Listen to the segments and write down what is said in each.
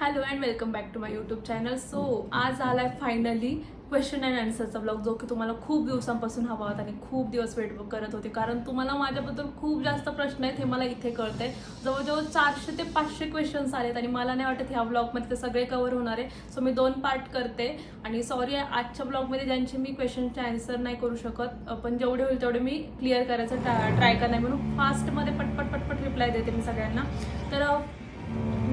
Hello and welcome back to my YouTube channel so आज आला आहे फायनली क्वेश्चन अँड आन्सरचा ब्लॉग जो की तुम्हाला खूप दिवसांपासून हवा होता आणि खूप दिवस वेट करत होते. कारण तुम्हाला माझ्याबद्दल खूप जास्त प्रश्न आहेत हे मला इथे कळतंय. जवळजवळ चारशे ते पाचशे क्वेश्चन्स आलेत आणि मला नाही वाटत ह्या ब्लॉगमध्ये ते सगळे कव्हर होणार आहे. सो मी दोन पार्ट करते. आणि सॉरी आजच्या ब्लॉगमध्ये ज्यांचे मी क्वेश्चनचे आन्सर नाही करू शकत पण जेवढे होईल तेवढे मी क्लिअर करायचं ट्राय करणार म्हणून फास्टमध्ये पटपट पटपट रिप्लाय देते मी सगळ्यांना. तर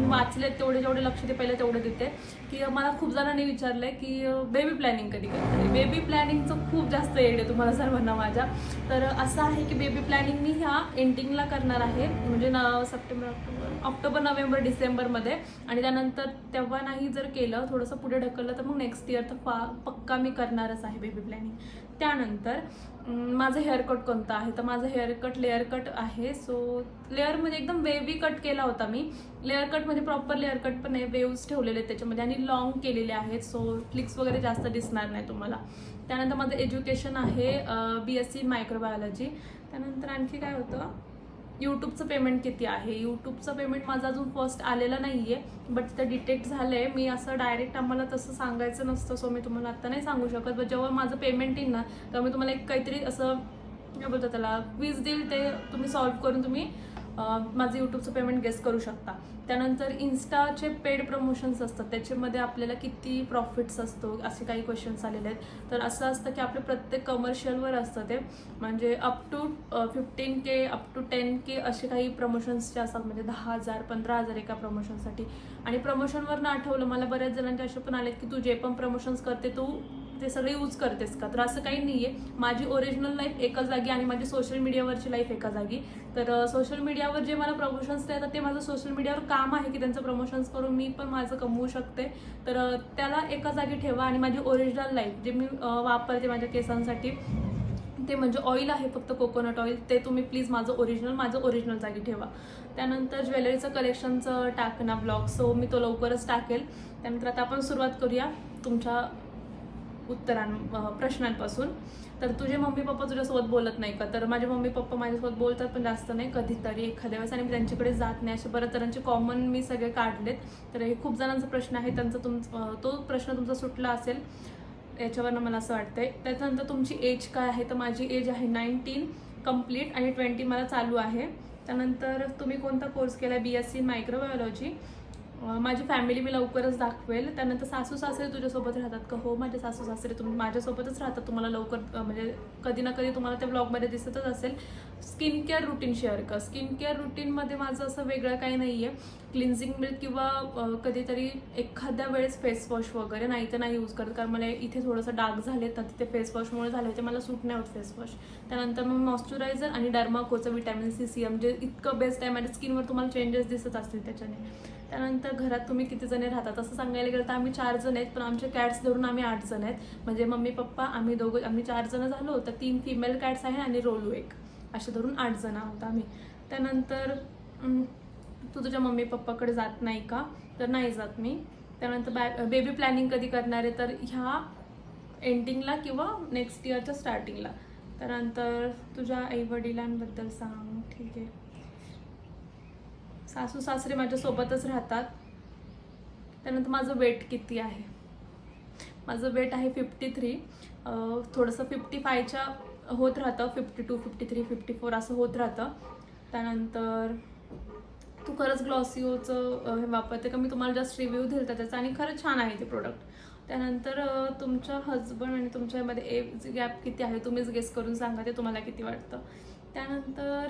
वाचले तेवढे जेवढे लक्ष दे पहिले तेवढे देते. की मला खूप जणांनी विचारलंय की बेबी प्लॅनिंग कधी करते बेबी प्लॅनिंगचं खूप जास्त एड आहे तुम्हाला सर्वांना माझ्या. तर असं आहे की बेबी प्लॅनिंग मी ह्या एंडिंगला करणार आहे. म्हणजे ना सप्टेंबर ऑक्टोबर ऑक्टोबर नोव्हेंबर डिसेंबरमध्ये. आणि त्यानंतर तेव्हा नाही जर केलं थोडंसं पुढे ढकललं तर मग नेक्स्ट इयर तर फा पक्का मी करणारच आहे बेबी प्लॅनिंग त्यानंतर माझं माझं हेअरकट कोणतं आहे? तर माझं हेअरकट लेअर कट आहे. सो लेअरमध्ये एकदम वेवी कट केला होता मी. लेअर कटमध्ये प्रॉपर लेअर कट पण आहे वेव्स ठेवलेले आहेत त्याच्यामध्ये. आणि लॉंग केलेले आहेत. सो फ्लिक्स वगैरे जास्त दिसणार नाही तुम्हाला. त्यानंतर माझं एज्युकेशन आहे बी एस सी मायक्रोबायोलॉजी त्यानंतर आणखी काय होतं? यूट्यूबचं पेमेंट किती आहे? यूट्यूबचं पेमेंट माझं अजून फर्स्ट आलेलं नाही आहे बट तिथं डिटेक्ट झालं आहे मी असं डायरेक्ट आम्हाला तसं सांगायचं नसतं सो मी तुम्हाला आत्ता नाही सांगू शकत. बट जेव्हा माझं पेमेंट येईल ना तेव्हा मी तुम्हाला एक काहीतरी असं काय बोलतात त्याला क्विज देईल ते तुम्ही सॉल्व्ह करून तुम्ही माझं यूट्यूबचं पेमेंट गेस करू शकता. त्यानंतर इन्स्टाचे पेड प्रमोशन्स असतात. त्याच्यामध्ये आपल्याला किती प्रॉफिट्स असतो असे काही क्वेश्चन्स आलेले आहेत. तर असं असतं की आपलं प्रत्येक कमर्शियलवर असतं ते. म्हणजे up to fifteen K up to ten K असे काही प्रमोशन्स जे असतात म्हणजे दहा हजार पंधरा हजार एका प्रमोशनसाठी आणि प्रमोशनवर ना आठवलं मला बऱ्याच जणांचे असे पण आले की तू जे पण प्रमोशन्स करते तू ते सगळे यूज करतेस का? तर असं काही नाही आहे माझी ओरिजिनल लाईफ एका जागी आणि माझी सोशल मीडियावरची लाईफ एका जागी. तर सोशल मीडियावर जे मला प्रमोशन्स देतात ते माझं सोशल मीडियावर काम आहे की त्यांचं प्रमोशन्स करून मी पण माझं कमवू शकते. तर त्याला एका जागी ठेवा आणि माझी ओरिजिनल लाईफ जे मी वापरते माझ्या केसांसाठी ते म्हणजे ऑइल आहे फक्त कोकोनट ऑइल ते तुम्ही प्लीज माझं ओरिजिनल माझं ओरिजिनल जागी ठेवा. त्यानंतर ज्वेलरीचं कलेक्शनचं टाकणं ब्लॉग सो मी तो लवकरच टाकेल. त्यानंतर आता आपण सुरुवात करूया तुमच्या उत्तरां प्रश्नांपासून. तर तुझे मम्मी पप्पा तुझ्यासोबत बोलत नाही का? तर माझे मम्मी पप्पा माझ्यासोबत बोलतात पण जास्त नाही कधीतरी एखाद्या वेळेस. आणि मी त्यांच्याकडे जात नाही. असे बऱ्याच जणांचे कॉमन मी सगळे काढलेत. तर हे खूप जणांचा प्रश्न आहे. त्यांचा तुम तो प्रश्न तुमचा सुटला असेल याच्यावरनं मला असं वाटतंय. त्याच्यानंतर तुमची एज काय आहे? तर माझी एज आहे नाईन्टीन कंप्लीट आणि ट्वेंटी मला चालू आहे. त्यानंतर तुम्ही कोणता कोर्स केला बी एस सी मायक्रोबायोलॉजी माझी फॅमिली मी लवकरच दाखवेल. त्यानंतर सासू सासरे तुझ्यासोबत राहतात का? हो माझे सासू सासरे तुम्ही माझ्यासोबतच राहतात. तुम्हाला लवकर म्हणजे कधी ना कधी तुम्हाला त्या ब्लॉगमध्ये दिसतच असेल. स्किन केअर रुटीन शेअर कर. स्किन केअर रुटीनमध्ये माझं असं वेगळं काही नाही आहे क्लिन्झिंग मिल्क किंवा कधीतरी एखाद्या वेळेस फेस वॉश वगैरे नाही तर नाही यूज करत. कारण मला इथे थोडंसं डाग झाले तर तिथे फेस वॉशमुळे झाले होते. मला सूट नाही होत फेस वॉश. त्यानंतर मग मॉइश्चरायझर आणि डर्माकोचं vitamin C C M J इतकं बेस्ट आहे. माझ्या स्किनवर तुम्हाला चेंजेस दिसत असतील त्याच्याने. त्यानंतर घरात तुम्ही किती जणे राहतात असं सांगायला गेलं तर आम्ही चार जण आहेत. पण आमचे कॅट्स धरून आम्ही आठ जण आहेत. म्हणजे मम्मी पप्पा आम्ही दोघं आम्ही चार जण झालो तर तीन फिमेल कॅट्स आहे आणि रोलू एक. असे धरून आठ जण आहोत आम्ही. त्यानंतर तू तुझ्या मम्मी पप्पाकडे जात नाही का? तर नाही जात मी. त्यानंतर बॅ बेबी प्लॅनिंग कधी करणार आहे? तर ह्या एंडिंगला किंवा नेक्स्ट इयरच्या स्टार्टिंगला त्यानंतर तुझ्या आईवडिलांबद्दल सांग. ठीक आहे. सासू सासरे माझ्यासोबतच राहतात. त्यानंतर माझं वेट किती आहे? माझं वेट आहे फिफ्टी थ्री थोडंसं फिफ्टी फायच्या होत राहतं. Fifty two fifty three fifty four असं होत राहतं. त्यानंतर तू खरंच ग्लॉसिओचं हे वापरते का? मी तुम्हाला जास्त रिव्ह्यू दिला त्याचा आणि खरंच छान आहे ते प्रोडक्ट त्यानंतर तुमच्या हजबंड आणि तुमच्यामध्ये एज गॅप किती आहे तुम्हीच गेस करून सांगा ते तुम्हाला किती वाटतं. त्यानंतर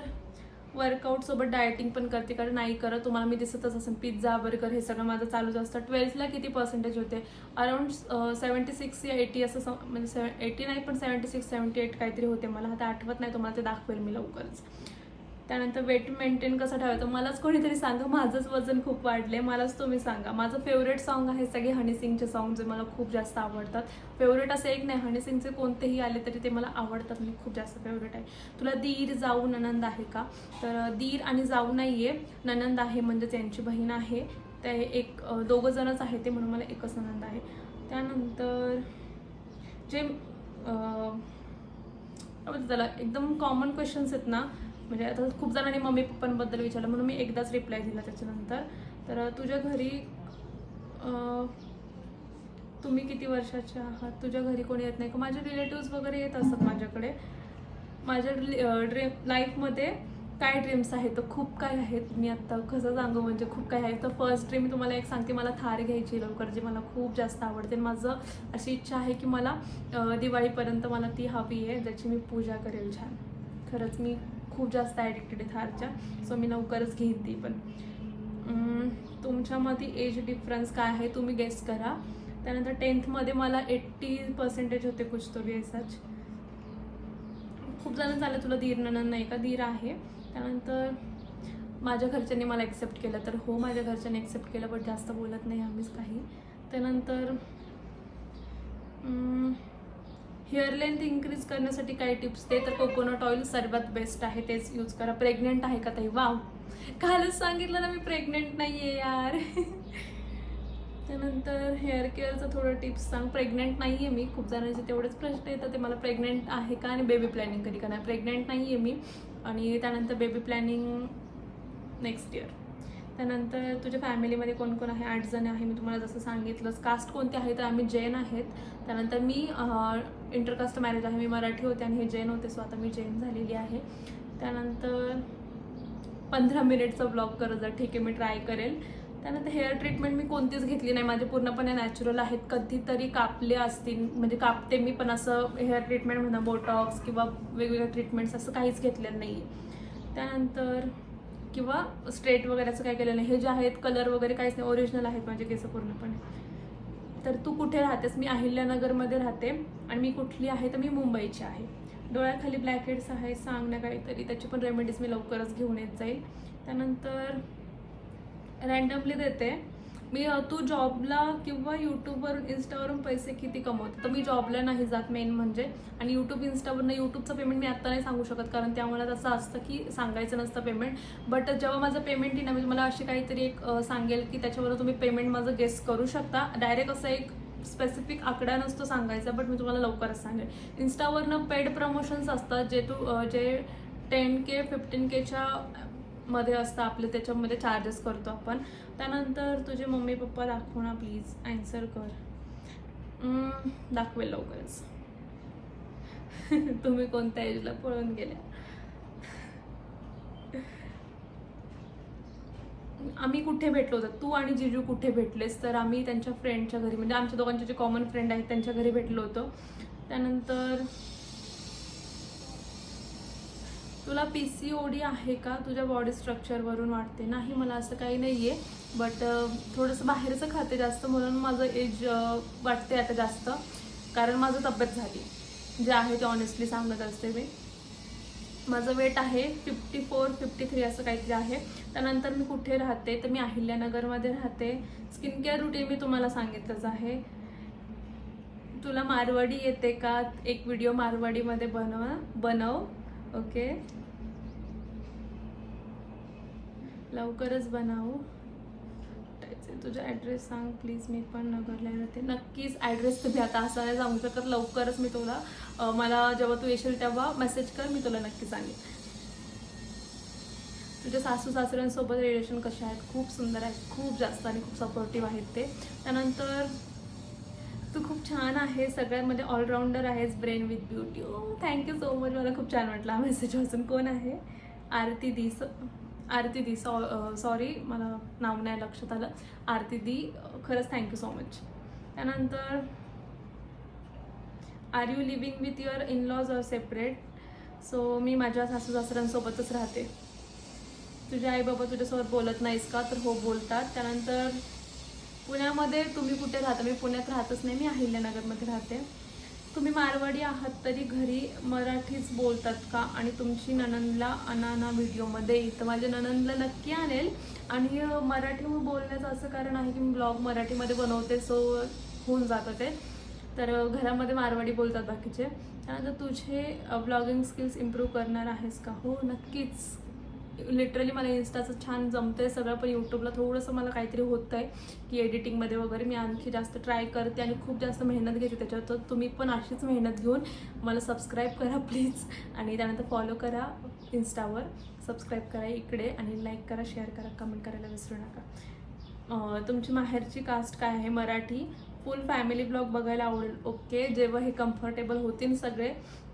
वर्कआउटसोबत डायटिंग पण करते. कारण नाही करत तुम्हाला मी दिसतच असेल पिझ्झा बर्गर हे सगळं माझं चालूच असतं. ट्वेल्थला किती पर्सेंटेज होते? अराउंड सेवन्टी सिक्स या एटी असं सम- म्हणजे सेव एटी नाही पण सेवन्टी सिक्स सेवन्टी एट काहीतरी होते मला. आता आठवत नाही तुम्हाला ते दाखवेल मी लवकरच. त्यानंतर वेट मेंटेन कसं ठेवायचं? मलाच कोणीतरी सांगा माझंच वजन खूप वाढले मलाच तुम्ही सांगा. माझं फेवरेट सॉन्ग आहे सगळे हनी सिंगचे सॉन्ग जे मला खूप जास्त आवडतात. फेवरेट असं एक नाही हनी सिंगचे कोणतेही आले तरी ते मला आवडतात. मी खूप जास्त फेवरेट आहे. तुला दीर जाऊ ननंद आहे का? तर दीर आणि जाऊ नाही आहे ननंद आहे म्हणजे त्यांची बहीण आहे. ते एक दोघं जणच आहे ते म्हणून मला एकच ननंद आहे. त्यानंतर जे त्याला एकदम कॉमन क्वेश्चन्स आहेत ना म्हणजे आता खूप जणांनी मम्मी पप्पांबद्दल विचारलं म्हणून मी एकदाच रिप्लाय दिला त्याच्यानंतर. तर तुझ्या घरी तुम्ही किती वर्षाचे आहात? तुझ्या घरी कोणी येत नाही? का माझे रिलेटिव्ज वगैरे येत असतात माझ्याकडे. माझ्या ड्रीम लाईफमध्ये काय ड्रीम्स आहेत? तर खूप काय आहेत. मी आत्ता कसं सांगू? म्हणजे खूप काय आहे तर फर्स्ट ड्रीम मी तुम्हाला एक सांगते. मला थार घ्यायची लवकर जी मला खूप जास्त आवडते. माझं अशी इच्छा आहे की मला दिवाळीपर्यंत मला ती हवी आहे ज्याची मी पूजा करेल छान. खरंच मी खूप जास्त ॲडिक्टेड आहे थारच्या सो मी लवकरच घेईन ती पण. तुमच्यामध्ये एज डिफरन्स काय आहे तुम्ही गेस करा. त्यानंतर टेन्थमध्ये मला एट्टी पर्सेंटेज होते कुछ तो भी खूप जण झालं तुला धीर ननन नाही का? धीर आहे. त्यानंतर माझ्या घरच्यांनी मला ॲक्सेप्ट केलं. तर हो माझ्या घरच्यांनी ॲक्सेप्ट केलं बट जास्त बोलत नाही आम्हीच काही. त्यानंतर हेअर लेंथ इन्क्रीज करण्यासाठी काय टिप्स ते तर कोकोनट ऑइल सर्वात बेस्ट आहे. तेच यूज करा. प्रेग्नेंट आहे का ताई? वाव कालच सांगितलं ना मी प्रेग्नेंट नाही आहे यार. त्यानंतर हेअर केअरचं थोडं टिप्स सांग. प्रेग्नेंट नाही आहे मी. खूप जणांचे तेवढेच प्रश्न येतात. ते मला प्रेग्नेंट आहे का आणि बेबी प्लॅनिंग कधी का नाही प्रेग्नेंट नाही आहे मी. आणि त्यानंतर बेबी प्लॅनिंग नेक्स्ट इयर त्यानंतर तुझ्या फॅमिलीमध्ये कोण कोण आहे? आठ जण आहे. मी तुम्हाला जसं सांगितलंच कास्ट कोणते आहे तर आम्ही जैन आहेत. त्यानंतर मी इंटरकास्ट मॅरेज आहे. मी मराठी होते आणि हे जैन होते सो आता मी जैन झालेली आहे. त्यानंतर पंधरा मिनिटचा ब्लॉग करत जा. ठीक आहे मी ट्राय करेल. त्यानंतर हेअर ट्रीटमेंट मी कोणतीच घेतली नाही. माझे पूर्णपणे नॅचरल आहेत. कधीतरी कापले असतील. म्हणजे कापते मी पण असं हेअर ट्रीटमेंट म्हणा बोटॉक्स किंवा वेगवेगळ्या ट्रीटमेंट्स असं काहीच घेतलेलं नाही आहे त्यानंतर किंवा स्ट्रेट वगैरे असं काय केलं नाही. हे जे आहेत कलर वगैरे काहीच नाही. ओरिजिनल आहेत माझे केस पूर्णपणे. तर तू कुठे राहतेस? मी अहिल्यानगरमध्ये राहते आणि मी कुठली आहे तर मी मुंबईची आहे. डोळ्याखाली ब्लॅकेट्स आहे सांग ना काहीतरी. त्याची पण रेमेडीज मी लवकरच घेऊन येत जाईल. त्यानंतर रँडमली देते. मी तू जॉबला किंवा यूट्यूबवरून इन्स्टावरून पैसे किती कमवते? तर मी जॉबला नाही जात मेन म्हणजे. आणि यूट्यूब इन्स्टावरनं यूट्यूबचं पेमेंट मी आत्ता नाही सांगू शकत कारण त्या मला तसं असतं की सांगायचं नसतं पेमेंट बट जेव्हा माझं पेमेंट येईल ना म्हणजे मी तुम्हाला अशी काहीतरी एक सांगेल की त्याच्यावर तुम्ही पेमेंट माझं गेस करू शकता. डायरेक्ट असं एक स्पेसिफिक आकडा नसतो सांगायचा बट मी तुम्हाला लवकरच सांगेल. इन्स्टावरनं पेड प्रमोशन्स असतात जे तू जे टेन के फिफ्टीन केच्या मध्ये असतं आपलं त्याच्यामध्ये चार्जेस करतो आपण. त्यानंतर तुझे मम्मी पप्पा दाखव ना प्लीज ॲन्सर कर. दाखवेल लवकरच. तुम्ही कोणत्या एजला पळून गेल्या? आम्ही कुठे भेटलो होतो? तू आणि जिजू कुठे भेटलेस? तर आम्ही त्यांच्या फ्रेंडच्या घरी म्हणजे आमच्या दोघांचे जे कॉमन फ्रेंड आहेत त्यांच्या घरी भेटलो होतो. त्यानंतर तुला पी सी ओ डी आहे का? तुझ्या बॉडी स्ट्रक्चरवरून वाटते. नाही मला असं काही नाही आहे बट थोडंसं बाहेरचं खाते जास्त म्हणून माझं एज वाटते आता जास्त. कारण माझं तब्येत झाली. जे आहे ते ऑनेस्टली सांगत असते मी. माझं वेट आहे फिफ्टी फोर फिफ्टी थ्री असं काहीतरी आहे. त्यानंतर मी कुठे राहते? तर मी अहिल्यानगरमध्ये राहते. स्किन केअर रुटीन मी तुम्हाला सांगितलंच आहे. तुला मारवाडी येते का? एक व्हिडिओ मारवाडीमध्ये बनव बनव. ओके लवकरच बनावू तुझा ॲड्रेस सांग प्लीज मी पण नगरला राहते नक्कीच ॲड्रेस तुम्ही आता असं नाही सांगू शकत. लवकरच मी तुला मला जेव्हा तू येशील तेव्हा मेसेज कर. मी तुला नक्की सांगेन. तुझ्या सासू सासऱ्यांसोबत रिलेशन कसे आहेत? खूप सुंदर आहेत. खूप जास्त आणि खूप सपोर्टिव्ह आहेत ते. त्यानंतर तू खूप छान आहे सगळ्यांमध्ये ऑलराऊंडर आहेस brain with beauty oh thank you so much मला खूप छान वाटला हा मेसेज वाचून. कोण आहे? आरती दी स आरती दी सॉ सॉरी मला नाव नाही लक्षात आलं. आरती दी खरंच थँक्यू सो मच त्यानंतर are you living with your in laws or separate so मी माझ्या सासू सासऱ्यांसोबतच राहते. तुझे आई बाबा तुझ्यासोबत बोलत नाहीस का? तर हो बोलतात. त्यानंतर पुण्यामध्ये तुम्ही कुठे राहता? मी पुण्यात राहतच नाही मी अहिल्यानगरमध्ये राहते. तुम्ही मारवाडी आहात तरी घरी मराठीच बोलतात का? आणि तुमची ननंदला अनाना व्हिडिओमध्ये तर माझ्या ननंदला नक्की आणेल. आणि मराठी बोलण्याचं असं कारण आहे की मी ब्लॉग मराठीमध्ये बनवते सो होऊन जातं ते. तर घरामध्ये मारवाडी बोलतात बाकीचे. त्यानंतर तुझे ब्लॉगिंग स्किल्स इम्प्रूव्ह करणार आहेस का? हो नक्कीच. लिटरली मला इन्स्टाचं छान जमतंय सगळं पण यूट्यूबला थोडंसं मला काहीतरी होतं आहे की एडिटिंगमध्ये वगैरे मी आणखी जास्त ट्राय करते आणि खूप जास्त मेहनत घेते. त्याच्यावर तर तुम्ही पण अशीच मेहनत घेऊन मला सबस्क्राईब करा प्लीज आणि त्यानंतर फॉलो करा इन्स्टावर सबस्क्राईब करा इकडे आणि लाईक करा शेअर करा कमेंट करायला विसरू नका. तुमची माहेरची कास्ट काय आहे मराठी? फुल फॅमिली ब्लॉग बघायला आवडेल. ओके जेव्हा हे कम्फर्टेबल होतील सगळे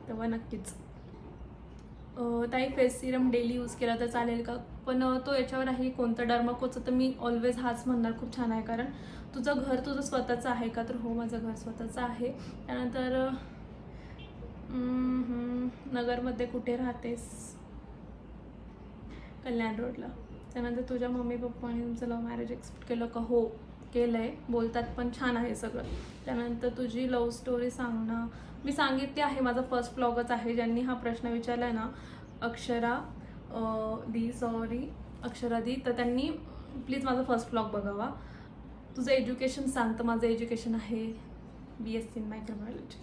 तेव्हा नक्कीच. ताई फेस सिरम डेली यूज केला तर चालेल का? पण तो याच्यावर आहे कोणतं? डर्माकोचं तर मी ऑलवेज हाच म्हणणार खूप छान आहे. कारण तुझं घर तुझं स्वतःचं आहे का? तर हो माझं घर स्वतःचं आहे. त्यानंतर नगरमध्ये कुठे राहतेस? कल्याण रोडला. त्यानंतर तुझ्या मम्मी पप्पाने तुमचं लव्ह मॅरेज एक्सपेक्ट केलं का? हो. केलं आहे बोलतात पण छान आहे सगळं. त्यानंतर तुझी लव्ह स्टोरी सांग ना मी सांगितली आहे माझा फर्स्ट ब्लॉगच आहे. ज्यांनी हा प्रश्न विचारला आहे ना अक्षरा दी सॉरी अक्षरा दी तर त्यांनी प्लीज माझा फर्स्ट ब्लॉग बघावा. तुझं एज्युकेशन सांग तर माझं एज्युकेशन आहे B S C in microbiology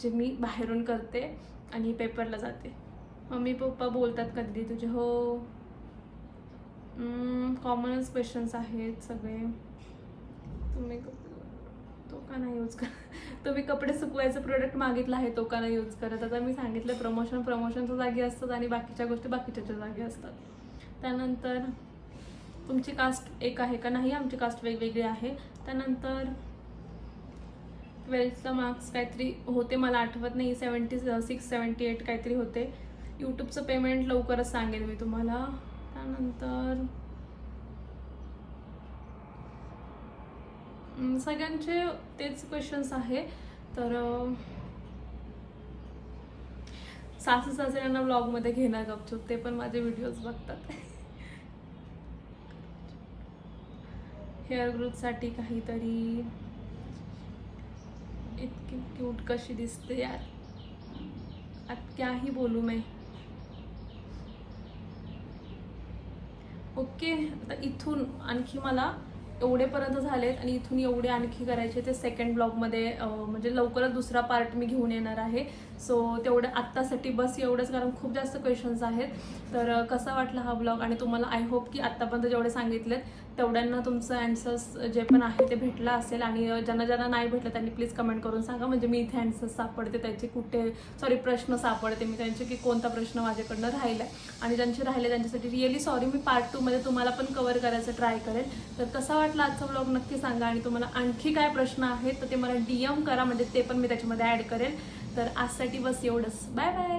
जे मी बाहेरून करते आणि पेपरला जाते. मम्मी पप्पा बोलतात कधी तुझे हो. कॉमनच क्वेश्चन्स आहेत सगळे. तुम्ही तो का नाही यूज कर तुम्ही कपडे सुकवायचं प्रोडक्ट मागितलं आहे तो का नाही यूज करत? आता मी सांगितलं प्रमोशन प्रमोशनच्या जागी असतात आणि बाकीच्या गोष्टी बाकीच्याच्या जागी असतात. त्यानंतर तुमची कास्ट एक आहे का नाही? आमची कास्ट वेगवेगळी आहे. त्यानंतर ट्वेल्थचा मार्क्स काहीतरी होते मला आठवत नाही. सेवन्टी सिक्स सेवन्टी एट काहीतरी होते. यूट्यूबचं पेमेंट लवकरच सांगेल मी तुम्हाला. त्यानंतर सगळ्यांचे तेच क्वेश्चन्स आहे. तर सासू सासऱ्यांना ब्लॉगमध्ये घेणार गपचूप ते पण माझे व्हिडिओज बघतात. हेअर ग्रोथसाठी काहीतरी इतकी क्यूट कशी दिसते यार. आता बोलू मी. ओके आता इथून आणखी मला एवढेपर्यंत झालेत आणि इथून एवढे आणखी करायचे ते सेकंड ब्लॉगमध्ये म्हणजे लवकरच दुसरा पार्ट मी घेऊन येणार आहे. सो तेवढं आत्तासाठी बस एवढंच कारण खूप जास्त क्वेश्चन्स आहेत. तर कसा वाटला हा ब्लॉग आणि तुम्हाला आय होप की आत्तापर्यंत जेवढे सांगितलेत तेवढ्यांना तुमचं अँसर्स जे पण आहे ते भेटलं असेल. आणि ज्यांना ज्यांना नाही भेटलं त्यांनी प्लीज कमेंट करून सांगा. म्हणजे मी इथे अँसर्स सापडते त्यांचे कुठे सॉरी प्रश्न सापडते. मी त्यांचे की कोणता प्रश्न माझ्याकडनं राहिला आणि ज्यांचे राहिले त्यांच्यासाठी रिअली सॉरी मी पार्ट टूमध्ये तुम्हाला पण कवर करायचं ट्राय करेल. तर कसा वाटला आजचा ब्लॉग नक्की सांगा. आणि तुम्हाला आणखी काय प्रश्न आहेत तर ते मला डी एम करा. म्हणजे ते पण मी त्याच्यामध्ये ॲड करेल. तर आजसाठी बस एवढंच. Bye bye.